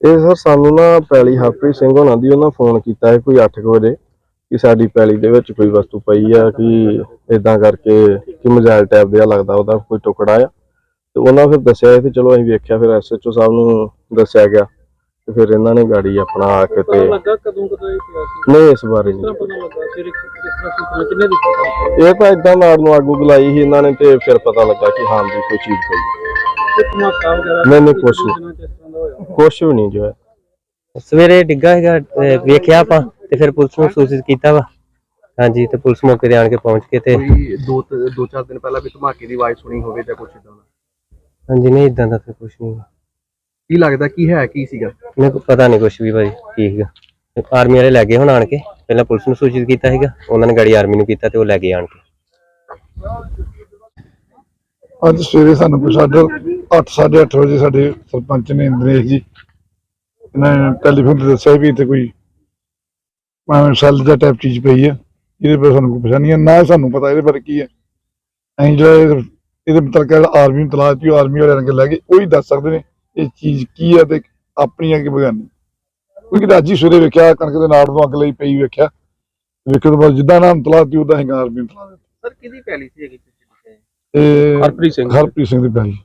ਇਹ ਸਰ ਸਾਨੂੰ ਨਾ ਪੈਲੀ ਹਰਪ੍ਰੀਤ ਸਿੰਘ ਹੋਣਾ ਦੀ ਉਹਨਾਂ ਫੋਨ ਕੀਤਾ ਹੈ ਕੋਈ 8 ਵਜੇ ਕਿ ਸਾਡੀ ਪੈਲੀ ਦੇ ਵਿੱਚ ਕੋਈ ਵਸਤੂ ਪਈ ਆ ਕਿ ਇਦਾਂ ਕਰਕੇ ਕਿ ਮੋਬਾਈਲ ਟੈਪ ਦਾ ਲੱਗਦਾ ਉਹਦਾ ਕੋਈ ਟੁਕੜਾ ਆ। ਤੇ ਉਹਨਾਂ ਫਿਰ ਦੱਸਿਆ ਤੇ ਚਲੋ ਅਸੀਂ ਵੇਖਿਆ ਫਿਰ ਐਸਐਚਓ ਸਾਹਿਬ ਨੂੰ ਦੱਸਿਆ ਗਿਆ ਤੇ ਫਿਰ ਇਹਨਾਂ ਨੇ ਗਾੜੀ ਆਪਣਾ ਆ ਕੇ ਤੇ ਲੱਗਾ ਕਦੋਂ ਕਦੋਂ ਇਹ ਪਿਆ ਸੀ? ਨਹੀਂ ਇਸ ਬਾਰੇ ਨਹੀਂ। ਪਤਾ ਲੱਗਾ? ਫਿਰ ਕਿਸ ਤਰ੍ਹਾਂ ਸੂਚਨਾ ਕਿੰਨੇ ਦਿੱਤੀ ਤੁਹਾਨੂੰ? ਇਹ ਤਾਂ ਇਦਾਂ ਨਾੜ ਨੂੰ ਅੱਗ ਬੁਲਾਈ ਸੀ ਇਹਨਾਂ ਨੇ ਤੇ ਫਿਰ ਪਤਾ ਲੱਗਾ ਕਿ ਹਾਂ ਵੀ ਕੋਈ ਚੀਜ਼ ਪਈ। ਤੇ ਵਗੈਰਾ ਨਹੀਂ, ਨਹੀਂ, ਕੁਛ ਨਹੀਂ। ਕੁਛ ਵੀ ਨਹੀਂ ਜੋ ਹੈ। ਸਵੇਰੇ ਡਿੱਗਾ ਹੈਗਾ ਵੇਖਿਆ ਆਪਾਂ ਤੇ ਫਿਰ ਪੁਲਿਸ ਨੂੰ ਸੂਚਿਤ ਕੀਤਾ ਵਾ। ਹਾਂਜੀ ਤੇ ਪੁਲਿਸ ਮੌਕੇ ਤੇ ਆਣ ਕੇ ਪਹੁੰਚ ਕੇ ਤੇ ਹਾਂਜੀ ਨਹੀਂ ਇਦਾਂ ਦਾ ਕੁਛ ਨਹੀਂ। ਕੀ ਲੱਗਦਾ ਕੀ ਹੈ ਕੀ ਸੀਗਾ? ਮੈਨੂੰ ਪਤਾ ਨਹੀਂ ਕੁਛ ਵੀ ਭਾਈ ਕੀ ਹੈਗਾ ਆਰਮੀ ਵਾਲੇ ਲੈ ਗਏ ਹੁਣ ਆਣ ਕੇ। ਪਹਿਲਾਂ ਪੁਲਿਸ ਨੂੰ ਸੂਚਿਤ ਕੀਤਾ ਹੈਗਾ ਉਹਨਾਂ ਨੇ ਗਾੜੀ ਆਰਮੀ ਨੂੰ ਕੀਤਾ ਤੇ ਉਹ ਲੈ ਗਏ ਆਣ ਕੇ। ਅੱਜ ਸਵੇਰੇ ਸਾਨੂੰ ਕੋਈ ਸਾਡਾ 8 8:30 ਵਜੇ ਸਾਡੇ ਸਰਪੰਚ ਨੇ ਇੰਦਰੇਸ਼ ਜੀ ਨੇ ਟੈਲੀਫੋਨ ਤੇ ਦੱਸਿਆ ਵੀ ਇੱਥੇ ਕੋਈ ਭਾਵੇਂ ਸੈਲ ਦਾ ਟਾਈਪ ਚੀਜ਼ ਪਈ ਹੈ ਇਹਦੇ ਬਾਰੇ ਸਾਨੂੰ ਕੋਈ ਪਛਾਣ ਨਹੀਂ ਨਾ ਸਾਨੂੰ ਪਤਾ ਇਹਦੇ ਬਾਰੇ ਕੀ ਹੈ ਅਸੀਂ ਜਿਹੜਾ ਇਹਦੇ ਮੁਤਲਕ ਆਰਮੀ ਨੂੰ ਤਲਾਸ਼ ਦਿੱਤੀ ਆਰਮੀ ਵਾਲਿਆਂ ਨੇ ਲੈ ਕੇ ਉਹ ਹੀ ਦੱਸ ਸਕਦੇ ਨੇ ਇਹ ਚੀਜ਼ ਕੀ ਆ ਤੇ ਆਪਣੀ ਹੈ ਕਿ ਬਗਾਨੀ ਕਿਉਂਕਿ ਅੱਜ ਹੀ ਸਵੇਰੇ ਵੇਖਿਆ ਕਣਕ ਦੇ ਨਾੜ ਨੂੰ ਅੱਗ ਲਈ ਪਈ ਵੇਖਿਆ। ਵੇਖਣ ਤੋਂ ਬਾਅਦ ਜਿੱਦਾਂ ਨਾਮ ਤਲਾਸ਼ ਦਿੱਤੀ ਉਦਾਂ ਹੀ ਆਰਮੀ ਨੂੰ ਤਲਾਸ਼ ਦਿੱਤੀ। ਸਰ ਕਿਹਦੀ ਪੈਲੀ ਸੀ ਇਹ ਹਰਪ੍ਰੀਤ ਸਿੰਘ ਹਰਪ੍ਰੀਤ ਸਿੰਘ ਦੀ ਪੈਲੀ।